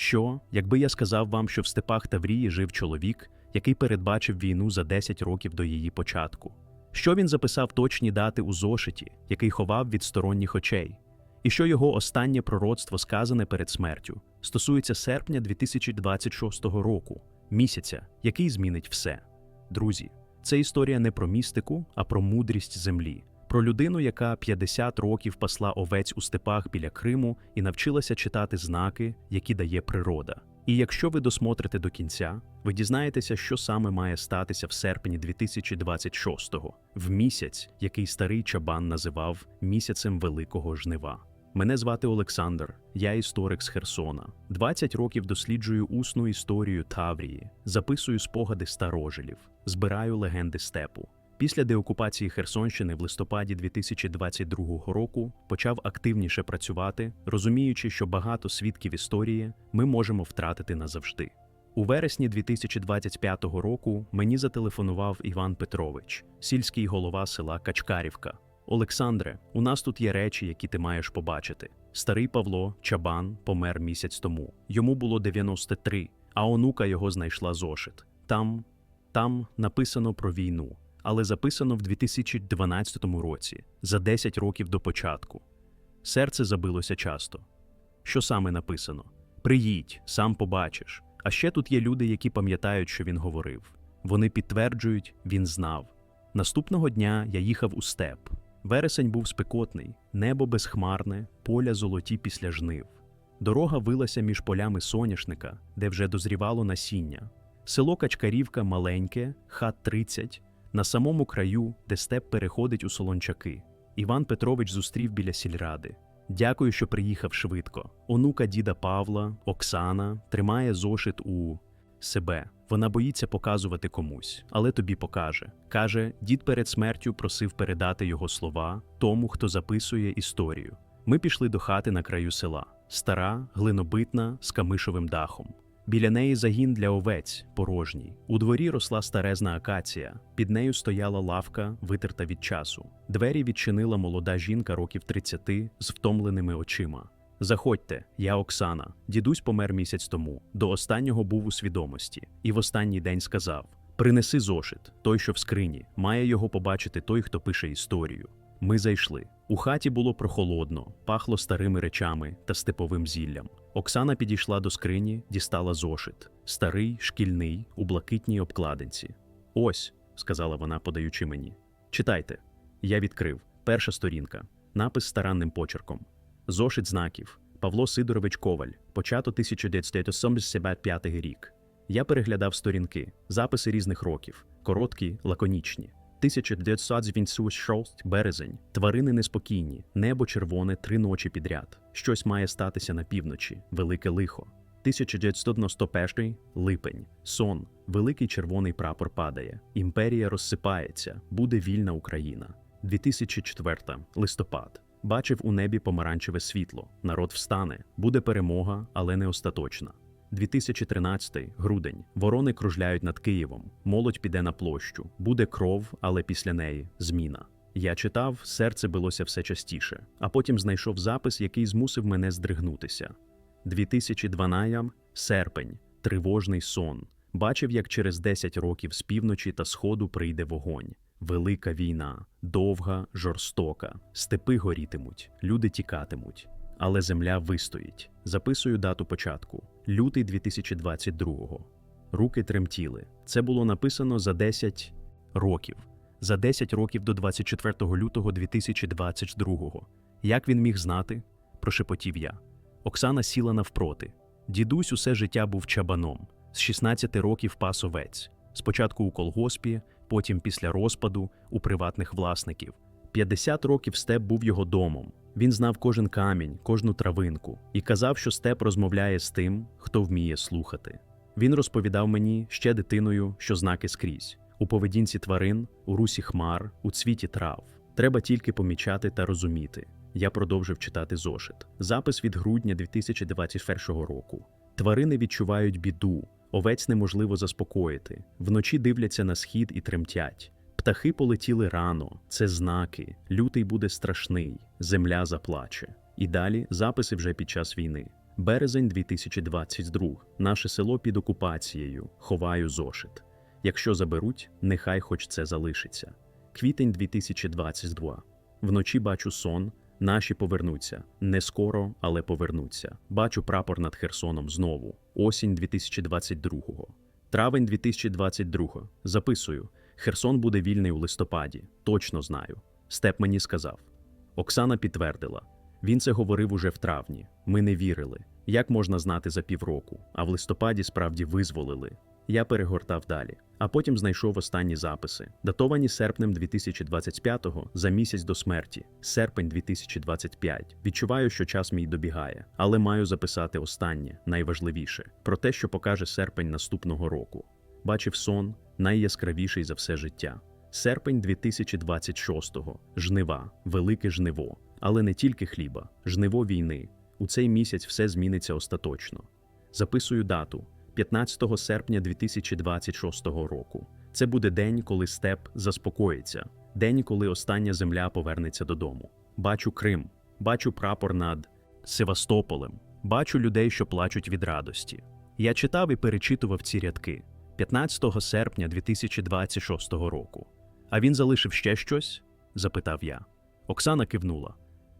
Що, якби я сказав вам, що в степах Таврії жив чоловік, який передбачив війну за 10 років до її початку? Що він записав точні дати у зошиті, який ховав від сторонніх очей? І що його останнє пророцтво, сказане перед смертю, стосується серпня 2026 року, місяця, який змінить все. Друзі, це історія не про містику, а про мудрість землі, про людину, яка 50 років пасла овець у степах біля Криму і навчилася читати знаки, які дає природа. І якщо ви досмотрите до кінця, ви дізнаєтеся, що саме має статися в серпні 2026-го, в місяць, який старий чабан називав місяцем великого жнива. Мене звати Олександр, я історик з Херсона. 20 років досліджую усну історію Таврії, записую спогади старожилів, збираю легенди степу. Після деокупації Херсонщини в листопаді 2022 року почав активніше працювати, розуміючи, що багато свідків історії ми можемо втратити назавжди. У вересні 2025 року мені зателефонував Іван Петрович, сільський голова села Качкарівка. Олександре, у нас тут є речі, які ти маєш побачити. Старий Павло Чабан помер місяць тому. Йому було 93, а онука його знайшла зошит. Там, там написано про війну, але записано в 2012 році, за 10 років до початку. Серце забилося часто. Що саме написано? Приїдь, сам побачиш. А ще тут є люди, які пам'ятають, що він говорив. Вони підтверджують, він знав. Наступного дня я їхав у степ. Вересень був спекотний, небо безхмарне, поля золоті після жнив. Дорога вилася між полями соняшника, де вже дозрівало насіння. Село Качкарівка маленьке, хат 30, на самому краю, де степ переходить у солончаки. Іван Петрович зустрів біля сільради. Дякую, що приїхав швидко. Онука діда Павла, Оксана, тримає зошит у себе. Вона боїться показувати комусь, але тобі покаже. Каже, дід перед смертю просив передати його слова тому, хто записує історію. Ми пішли до хати на краю села. Стара, глинобитна, з камишовим дахом. Біля неї загін для овець, порожній. У дворі росла старезна акація. Під нею стояла лавка, витерта від часу. Двері відчинила молода жінка років 30 з втомленими очима. Заходьте, я Оксана. Дідусь помер місяць тому. До останнього був у свідомості, і в останній день сказав: Принеси зошит, той, що в скрині, має його побачити той, хто пише історію. Ми зайшли. У хаті було прохолодно, пахло старими речами та степовим зіллям. Оксана підійшла до скрині, дістала зошит, старий, шкільний, у блакитній обкладинці. Ось, сказала вона, подаючи мені. Читайте. Я відкрив. Перша сторінка. Напис старанним почерком. Зошит знаків. Павло Сидорович Коваль. Почато 1975 рік. Я переглядав сторінки, записи різних років, короткі, лаконічні. 1996 березень. Тварини неспокійні, небо червоне три ночі підряд. Щось має статися на півночі, велике лихо. 1991 липень. Сон. Великий червоний прапор падає. Імперія розсипається. Буде вільна Україна. 2004 листопад. Бачив у небі помаранчеве світло. Народ встане. Буде перемога, але не остаточна. 2013 грудень. Ворони кружляють над Києвом. Молодь піде на площу. Буде кров, але після неї зміна. Я читав, серце билося все частіше, а потім знайшов запис, який змусив мене здригнутися. 2012 серпень. Тривожний сон. Бачив, як через 10 років з півночі та сходу прийде вогонь. Велика війна, довга, жорстока. Степи горітимуть, люди тікатимуть. Але земля вистоїть. Записую дату початку лютий 2022-го. Руки тремтіли. Це було написано за 10 років. За 10 років до 24 лютого 2022-го. Як він міг знати? прошепотів я. Оксана сіла навпроти. Дідусь усе життя був чабаном. З 16 років пас овець. Спочатку у колгоспі, потім після розпаду у приватних власників. 50 років степ був його домом. Він знав кожен камінь, кожну травинку і казав, що степ розмовляє з тим, хто вміє слухати. Він розповідав мені ще дитиною, що знаки скрізь у поведінці тварин, у русі хмар, у цвіті трав. Треба тільки помічати та розуміти. Я продовжив читати зошит. Запис від грудня 2021 року. Тварини відчувають біду, овець неможливо заспокоїти. Вночі дивляться на схід і тремтять. Птахи полетіли рано, це знаки. Лютий буде страшний, земля заплаче. І далі записи вже під час війни. Березень 2022. Наше село під окупацією. Ховаю зошит. Якщо заберуть, нехай хоч це залишиться. Квітень 2022. Вночі бачу сон. Наші повернуться. Не скоро, але повернуться. Бачу прапор над Херсоном знову. Осінь 2022. Травень 2022. Записую. Херсон буде вільний у листопаді. Точно знаю. Степ мені сказав. Оксана підтвердила. Він це говорив уже в травні. Ми не вірили. Як можна знати за півроку, а в листопаді справді визволили. Я перегортав далі, а потім знайшов останні записи, датовані серпнем 2025-го за місяць до смерті, серпень 2025. Відчуваю, що час мій добігає, але маю записати останнє, найважливіше про те, що покаже серпень наступного року. Бачив сон, найяскравіший за все життя. Серпень 2026-го. Жнива, велике жниво. Але не тільки хліба, жниво війни. У цей місяць все зміниться остаточно. Записую дату 15 серпня 2026 року. Це буде день, коли степ заспокоїться, день, коли остання земля повернеться додому. Бачу Крим, бачу прапор над Севастополем, бачу людей, що плачуть від радості. Я читав і перечитував ці рядки 15 серпня 2026 року. А він залишив ще щось? запитав я. Оксана кивнула.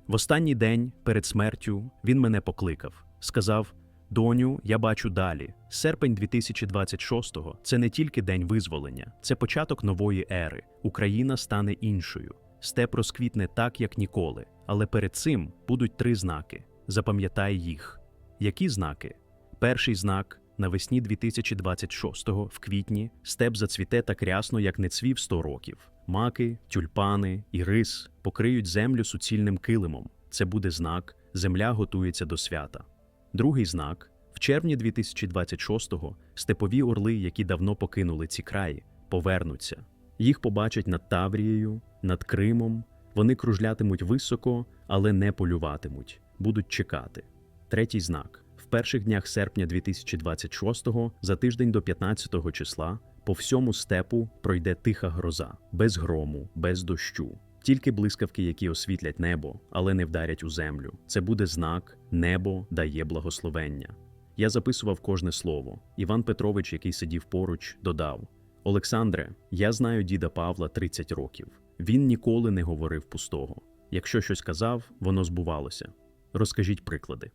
В останній день перед смертю він мене покликав, сказав: Доню, я бачу далі. Серпень 2026-го – це не тільки день визволення, це початок нової ери. Україна стане іншою. Степ розквітне так, як ніколи. Але перед цим будуть три знаки. Запам'ятай їх. Які знаки? Перший знак навесні 2026-го, в квітні, степ зацвіте так рясно, як не цвів 100 років. Маки, тюльпани і рис покриють землю суцільним килимом. Це буде знак, земля готується до свята. Другий знак в червні 2026-го степові орли, які давно покинули ці краї, повернуться. Їх побачать над Таврією, над Кримом. Вони кружлятимуть високо, але не полюватимуть, будуть чекати. Третій знак перших днях серпня 2026-го, за тиждень до 15-го числа, по всьому степу пройде тиха гроза, без грому, без дощу. Тільки блискавки, які освітлять небо, але не вдарять у землю. Це буде знак, небо дає благословення. Я записував кожне слово. Іван Петрович, який сидів поруч, додав: Олександре, я знаю діда Павла 30 років. Він ніколи не говорив пустого. Якщо щось казав, воно збувалося. Розкажіть приклади.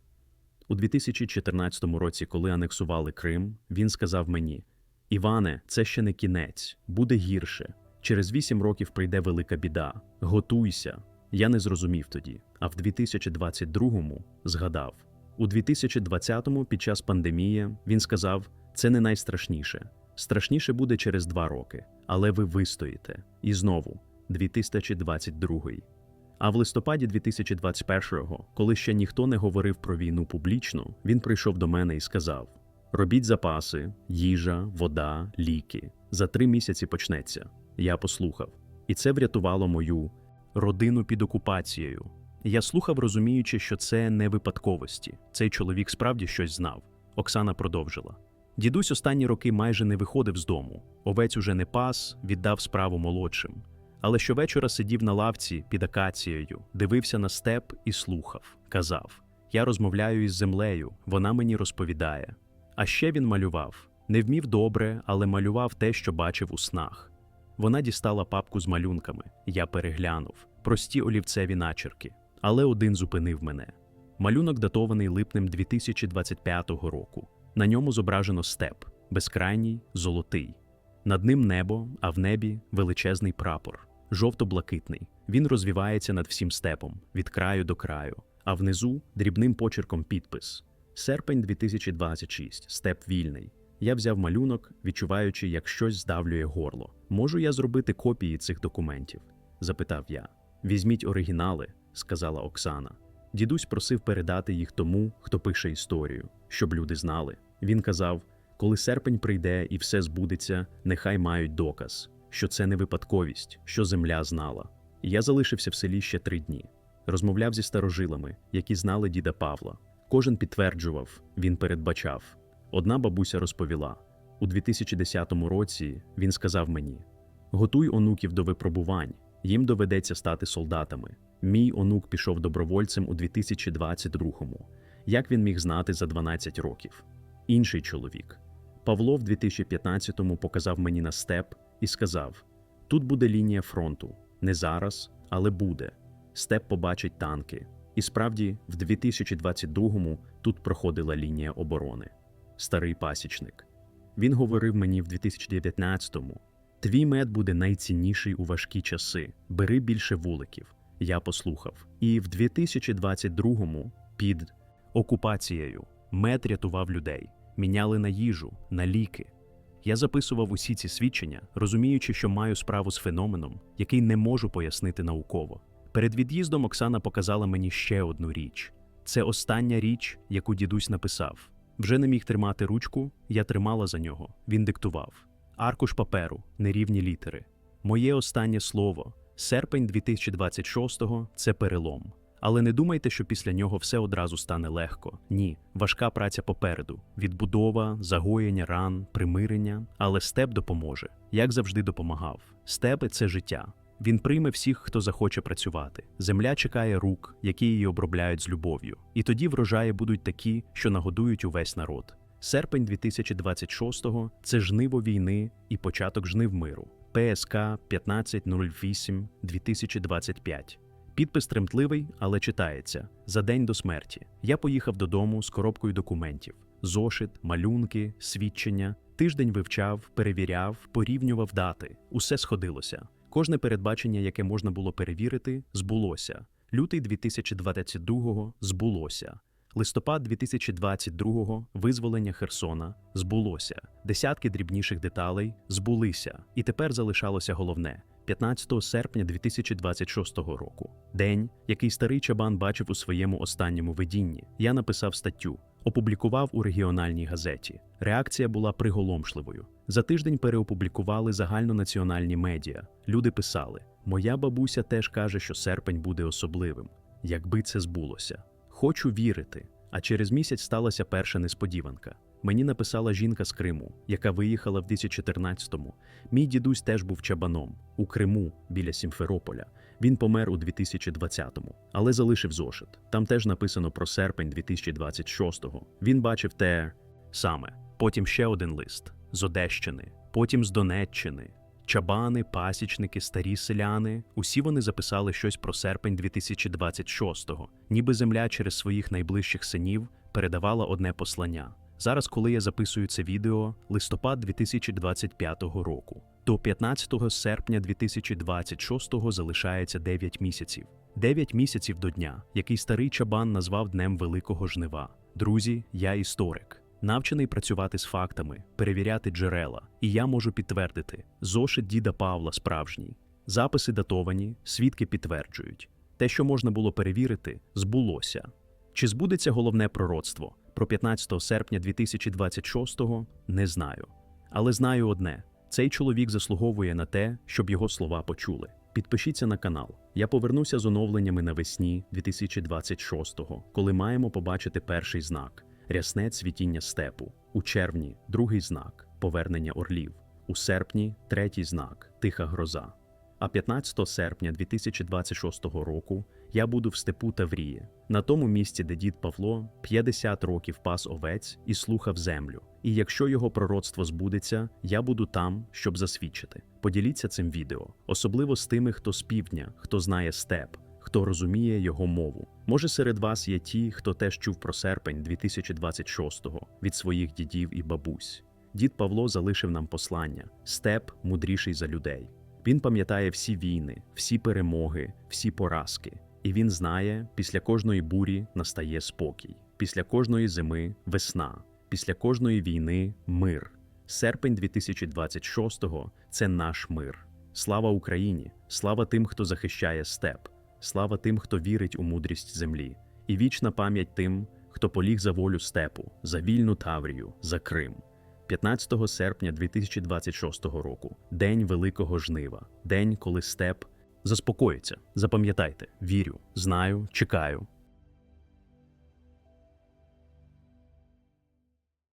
У 2014 році, коли анексували Крим, він сказав мені: Іване, це ще не кінець, буде гірше. Через вісім років прийде велика біда. Готуйся. Я не зрозумів тоді. А в 2022-му згадав. У 2020-му, під час пандемії, він сказав: це не найстрашніше. Страшніше буде через два роки, але ви вистоїте. І знову, 2022. А в листопаді 2021-го, коли ще ніхто не говорив про війну публічно, він прийшов до мене і сказав: Робіть запаси, їжа, вода, ліки. За три місяці почнеться. Я послухав, і це врятувало мою родину під окупацією. Я слухав, розуміючи, що це не випадковості. Цей чоловік справді щось знав. Оксана продовжила. Дідусь останні роки майже не виходив з дому. Овець уже не пас, віддав справу молодшим. Але щовечора сидів на лавці під акацією, дивився на степ і слухав. Казав: Я розмовляю із землею, вона мені розповідає. А ще він малював. Не вмів добре, але малював те, що бачив у снах. Вона дістала папку з малюнками. Я переглянув прості олівцеві начерки. Але один зупинив мене. Малюнок датований липнем 2025 року. На ньому зображено степ, безкрайній, золотий. Над ним небо, а в небі величезний прапор, жовто-блакитний. Він розвівається над всім степом, від краю до краю, а внизу дрібним почерком підпис: Серпень 2026, степ вільний. Я взяв малюнок, відчуваючи, як щось здавлює горло. Можу я зробити копії цих документів? запитав я. Візьміть оригінали, сказала Оксана. Дідусь просив передати їх тому, хто пише історію, щоб люди знали. Він казав: коли серпень прийде і все збудеться, нехай мають доказ, що це не випадковість, що земля знала. Я залишився в селі ще три дні. Розмовляв зі старожилами, які знали діда Павла. Кожен підтверджував, він передбачав. Одна бабуся розповіла: у 2010 році він сказав мені: Готуй онуків до випробувань, їм доведеться стати солдатами. Мій онук пішов добровольцем у 2022-му. Як він міг знати за 12 років? Інший чоловік. Павло в 2015-му показав мені на степ і сказав: тут буде лінія фронту. Не зараз, але буде. Степ побачить танки. І справді, в 2022-му тут проходила лінія оборони. Старий пасічник. Він говорив мені в 2019-му: Твій мед буде найцінніший у важкі часи. Бери більше вуликів. Я послухав. І в 2022-му під окупацією мед рятував людей, міняли на їжу, на ліки. Я записував усі ці свідчення, розуміючи, що маю справу з феноменом, який не можу пояснити науково. Перед від'їздом Оксана показала мені ще одну річ. Це остання річ, яку дідусь написав. Вже не міг тримати ручку, я тримала за нього. Він диктував. Аркуш паперу, нерівні літери. Моє останнє слово. Серпень 2026-го – це перелом. Але не думайте, що після нього все одразу стане легко. Ні, важка праця попереду: відбудова, загоєння ран, примирення. Але степ допоможе, як завжди допомагав. Степи це життя. Він прийме всіх, хто захоче працювати. Земля чекає рук, які її обробляють з любов'ю. І тоді врожаї будуть такі, що нагодують увесь народ. Серпень 2026-го – це жниво війни і початок жнив миру. ПСК 1508 2025 Підпис тремтливий, але читається за день до смерті. Я поїхав додому з коробкою документів: зошит, малюнки, свідчення. Тиждень вивчав, перевіряв, порівнював дати. Усе сходилося. Кожне передбачення, яке можна було перевірити, збулося. Лютий 2022-го збулося. Листопад 2022-го визволення Херсона збулося. Десятки дрібніших деталей збулися. І тепер залишалося головне. 15 серпня 2026 року, день, який старий чабан бачив у своєму останньому видінні. Я написав статтю, опублікував у регіональній газеті. Реакція була приголомшливою. За тиждень переопублікували загальнонаціональні медіа. Люди писали: Моя бабуся теж каже, що серпень буде особливим, якби це збулося. Хочу вірити. А через місяць сталася перша несподіванка. Мені написала жінка з Криму, яка виїхала в 2014-му. Мій дідусь теж був чабаном у Криму біля Сімферополя. Він помер у 2020-му, але залишив зошит. Там теж написано про серпень 2026-го. Він бачив те саме. Потім ще один лист з Одещини, потім з Донеччини. Чабани, пасічники, старі селяни усі вони записали щось про серпень 2026-го, ніби земля через своїх найближчих синів передавала одне послання. Зараз, коли я записую це відео, листопад 2025 року, до 15 серпня 2026 залишається 9 місяців. 9 місяців до дня, який старий чабан назвав Днем Великого Жнива. Друзі, я історик, навчений працювати з фактами, перевіряти джерела, і я можу підтвердити: зошит діда Павла справжній. Записи датовані, свідки підтверджують. Те, що можна було перевірити, збулося. Чи збудеться головне пророцтво? Про 15 серпня 2026-го не знаю. Але знаю одне: цей чоловік заслуговує на те, щоб його слова почули. Підпишіться на канал. Я повернуся з оновленнями навесні 2026-го, коли маємо побачити перший знак рясне цвітіння степу. У червні другий знак повернення орлів. У серпні третій знак тиха гроза. А 15 серпня 2026 року я буду в степу Таврії, на тому місці, де дід Павло 50 років пас овець і слухав землю. І якщо його пророцтво збудеться, я буду там, щоб засвідчити. Поділіться цим відео, особливо з тими, хто з півдня, хто знає степ, хто розуміє його мову. Може, серед вас є ті, хто теж чув про серпень 2026-го від своїх дідів і бабусь. Дід Павло залишив нам послання: степ мудріший за людей. Він пам'ятає всі війни, всі перемоги, всі поразки. І він знає, після кожної бурі настає спокій, після кожної зими весна, після кожної війни мир. Серпень 2026-го – це наш мир. Слава Україні! Слава тим, хто захищає степ, слава тим, хто вірить у мудрість землі, і вічна пам'ять тим, хто поліг за волю степу, за вільну Таврію, за Крим. 15 серпня 2026 року День Великого Жнива, день, коли степ заспокоїться. Запам'ятайте, вірю, знаю, чекаю,